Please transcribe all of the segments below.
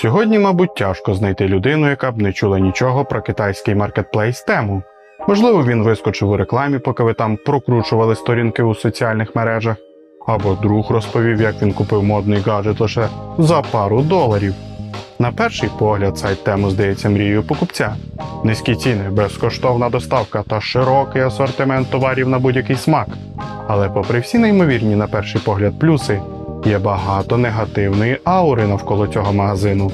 Сьогодні, мабуть, тяжко знайти людину, яка б не чула нічого про китайський маркетплейс тему. Можливо, він вискочив у рекламі, поки ви там прокручували сторінки у соціальних мережах, або друг розповів, як він купив модний гаджет лише за пару доларів. На перший погляд, сайт тему здається мрією покупця. Низькі ціни, безкоштовна доставка та широкий асортимент товарів на будь-який смак. Але, попри всі неймовірні на перший погляд плюси, є багато негативної аури навколо цього магазину.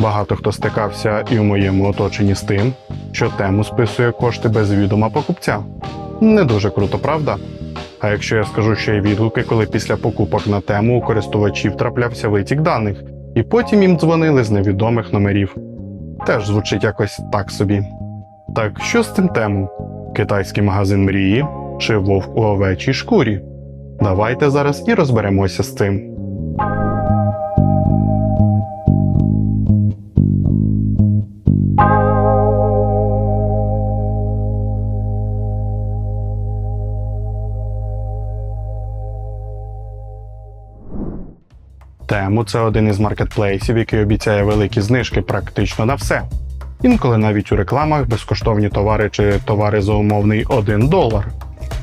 Багато хто стикався і в моєму оточенні з тим, що тему списує кошти без відома покупця. Не дуже круто, правда? А якщо я скажу ще й відгуки, коли після покупок на тему у користувачів траплявся витік даних, і потім їм дзвонили з невідомих номерів. Теж звучить якось так собі. Так що з цим тему? Китайський магазин мрії чи вовк у овечій шкурі? Давайте зараз і розберемося з цим. Тему це один із маркетплейсів, який обіцяє великі знижки практично на все. Інколи навіть у рекламах безкоштовні товари чи товари за умовний 1 долар.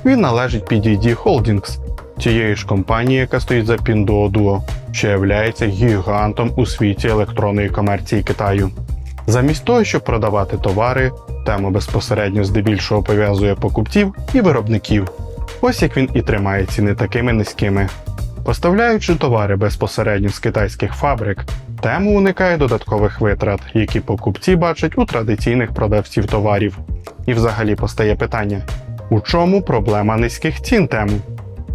Він належить PDD Holdings, тієї ж компанії, яка стоїть за Pinduoduo, що являється гігантом у світі електронної комерції Китаю. Замість того, щоб продавати товари, тема безпосередньо здебільшого пов'язує покупців і виробників. Ось як він і тримає ціни такими низькими. Поставляючи товари безпосередньо з китайських фабрик, тему уникає додаткових витрат, які покупці бачать у традиційних продавців товарів. І взагалі постає питання: у чому проблема низьких цін тему?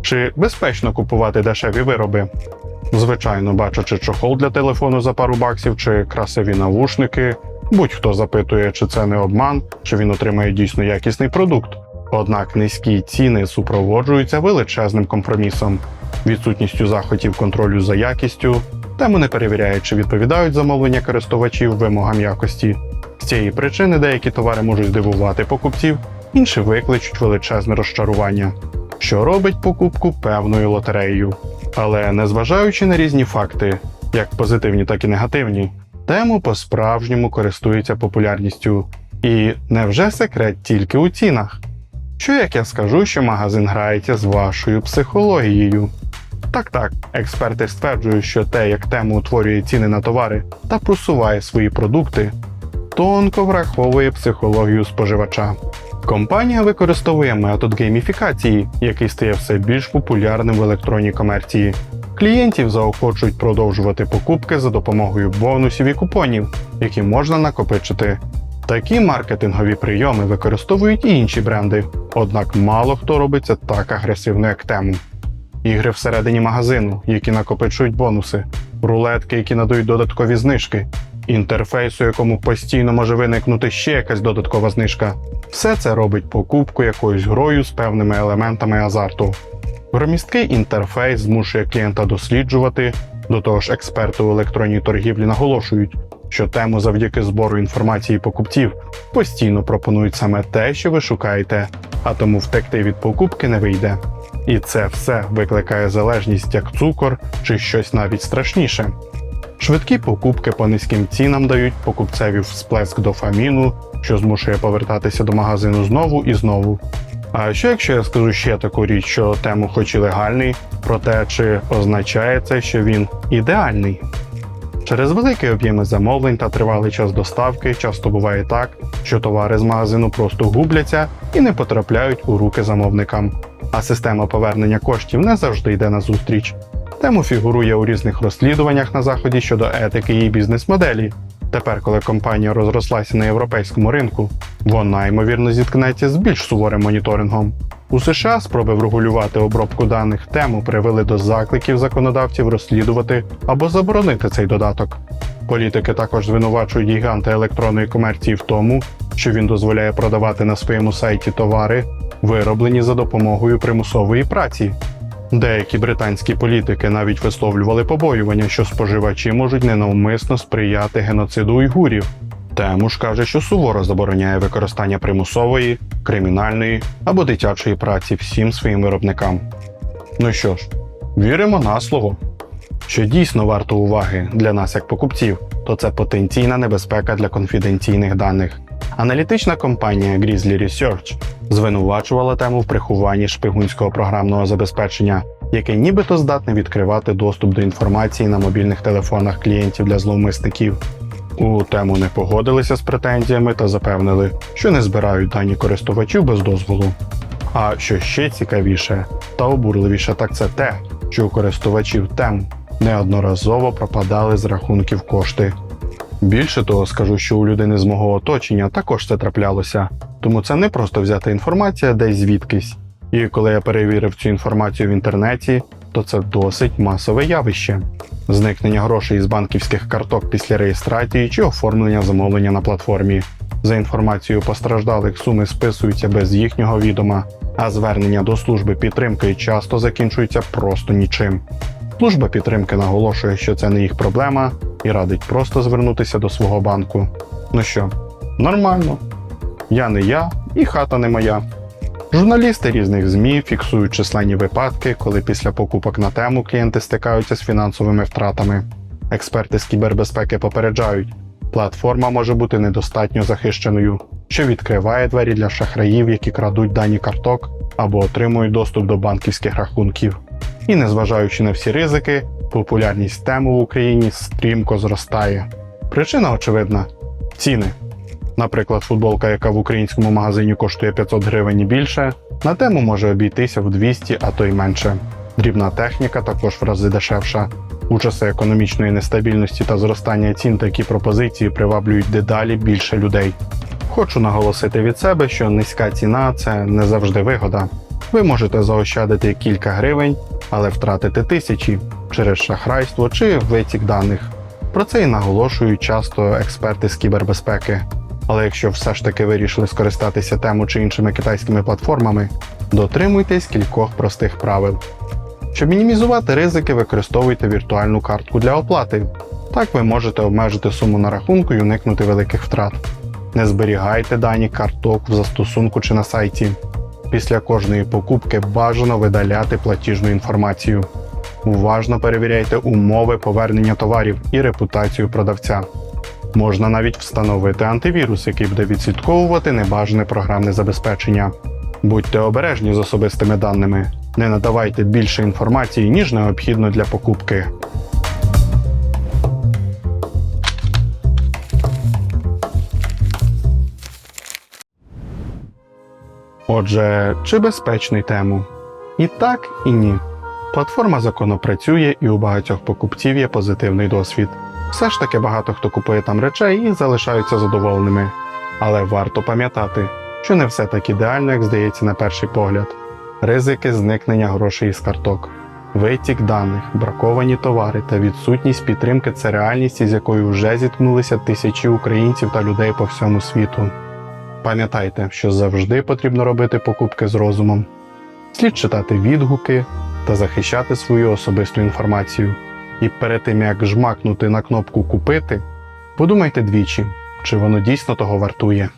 Чи безпечно купувати дешеві вироби? Звичайно, бачачи чохол для телефону за пару баксів чи красиві навушники, будь-хто запитує, чи це не обман, чи він отримає дійсно якісний продукт. Однак низькі ціни супроводжуються величезним компромісом, відсутністю заходів контролю за якістю, тему не перевіряють, чи відповідають замовлення користувачів вимогам якості. З цієї причини деякі товари можуть здивувати покупців, інші викличуть величезне розчарування, що робить покупку певною лотереєю. Але незважаючи на різні факти, як позитивні, так і негативні, тему по-справжньому користується популярністю. І невже секрет тільки у цінах? Що як я скажу, що магазин грається з вашою психологією? Так так, експерти стверджують, що те, як тему утворює ціни на товари та просуває свої продукти, тонко враховує психологію споживача. Компанія використовує метод гейміфікації, який стає все більш популярним в електронній комерції. Клієнтів заохочують продовжувати покупки за допомогою бонусів і купонів, які можна накопичити. Такі маркетингові прийоми використовують і інші бренди, однак мало хто робить це так агресивно, як тему. Ігри всередині магазину, які накопичують бонуси, рулетки, які надають додаткові знижки, інтерфейс, у якому постійно може виникнути ще якась додаткова знижка. Все це робить покупку якоюсь грою з певними елементами азарту. Громісткий інтерфейс змушує клієнта досліджувати, до того ж, експерти у електронній торгівлі наголошують, що тему завдяки збору інформації покупців постійно пропонують саме те, що ви шукаєте, а тому втекти від покупки не вийде. І це все викликає залежність як цукор чи щось навіть страшніше. Швидкі покупки по низьким цінам дають покупцеві всплеск дофаміну, що змушує повертатися до магазину знову і знову. А що якщо я скажу ще таку річ, що тему хоч і легальний, проте чи означає це, що він ідеальний? Через великі об'єми замовлень та тривалий час доставки часто буває так, що товари з магазину просто губляться і не потрапляють у руки замовникам. А система повернення коштів не завжди йде на зустріч. Тему фігурує у різних розслідуваннях на заході щодо етики її бізнес-моделі. Тепер, коли компанія розрослася на європейському ринку, вона ймовірно зіткнеться з більш суворим моніторингом. У США спроби врегулювати обробку даних тему привели до закликів законодавців розслідувати або заборонити цей додаток. Політики також звинувачують гіганта електронної комерції в тому, що він дозволяє продавати на своєму сайті товари, вироблені за допомогою примусової праці. Деякі британські політики навіть висловлювали побоювання, що споживачі можуть ненавмисно сприяти геноциду уйгурів. Тему ж каже, що суворо забороняє використання примусової, кримінальної або дитячої праці всім своїм виробникам. Ну що ж, віримо на слово. Що дійсно варто уваги для нас як покупців, то це потенційна небезпека для конфіденційних даних. Аналітична компанія Grizzly Research звинувачувала тему в прихованні шпигунського програмного забезпечення, яке нібито здатне відкривати доступ до інформації на мобільних телефонах клієнтів для зловмисників. У тему не погодилися з претензіями та запевнили, що не збирають дані користувачів без дозволу. А що ще цікавіше та обурливіше, так це те, що у користувачів тем неодноразово пропадали з рахунків кошти. Більше того, скажу, що у людини з мого оточення також це траплялося, тому це не просто взята інформація десь звідкись. І коли я перевірив цю інформацію в інтернеті, то це досить масове явище. Зникнення грошей із банківських карток після реєстрації чи оформлення замовлення на платформі. За інформацією постраждалих суми списуються без їхнього відома, а звернення до служби підтримки часто закінчуються просто нічим. Служба підтримки наголошує, що це не їх проблема, і радить просто звернутися до свого банку. Ну що, нормально. Я не я, і хата не моя. Журналісти різних ЗМІ фіксують численні випадки, коли після покупок на тему клієнти стикаються з фінансовими втратами. Експерти з кібербезпеки попереджають, платформа може бути недостатньо захищеною, що відкриває двері для шахраїв, які крадуть дані карток або отримують доступ до банківських рахунків. І незважаючи на всі ризики, популярність теми в Україні стрімко зростає. Причина очевидна ціни. Наприклад, футболка, яка в українському магазині коштує 500 гривень і більше, на тему може обійтися в 200, а то й менше. Дрібна техніка також в рази дешевша. У часи економічної нестабільності та зростання цін такі пропозиції приваблюють дедалі більше людей. Хочу наголосити від себе, що низька ціна це не завжди вигода. Ви можете заощадити кілька гривень, але втратити тисячі через шахрайство чи витік даних. Про це і наголошують часто експерти з кібербезпеки. Але якщо все ж таки вирішили скористатися тему чи іншими китайськими платформами, дотримуйтесь кількох простих правил. Щоб мінімізувати ризики, використовуйте віртуальну картку для оплати. Так ви можете обмежити суму на рахунку і уникнути великих втрат. Не зберігайте дані карток в застосунку чи на сайті. Після кожної покупки бажано видаляти платіжну інформацію. Уважно перевіряйте умови повернення товарів і репутацію продавця. Можна навіть встановити антивірус, який буде відслідковувати небажане програмне забезпечення. Будьте обережні з особистими даними. Не надавайте більше інформації, ніж необхідно для покупки. Отже, чи безпечний тему? І так, і ні. Платформа законно працює, і у багатьох покупців є позитивний досвід. Все ж таки багато хто купує там речей і залишаються задоволеними. Але варто пам'ятати, що не все так ідеально, як здається на перший погляд. Ризики зникнення грошей із карток, витік даних, браковані товари та відсутність підтримки це реальність, із якою вже зіткнулися тисячі українців та людей по всьому світу. Пам'ятайте, що завжди потрібно робити покупки з розумом, слід читати відгуки та захищати свою особисту інформацію. І перед тим як жмакнути на кнопку Купити, подумайте двічі, чи воно дійсно того вартує.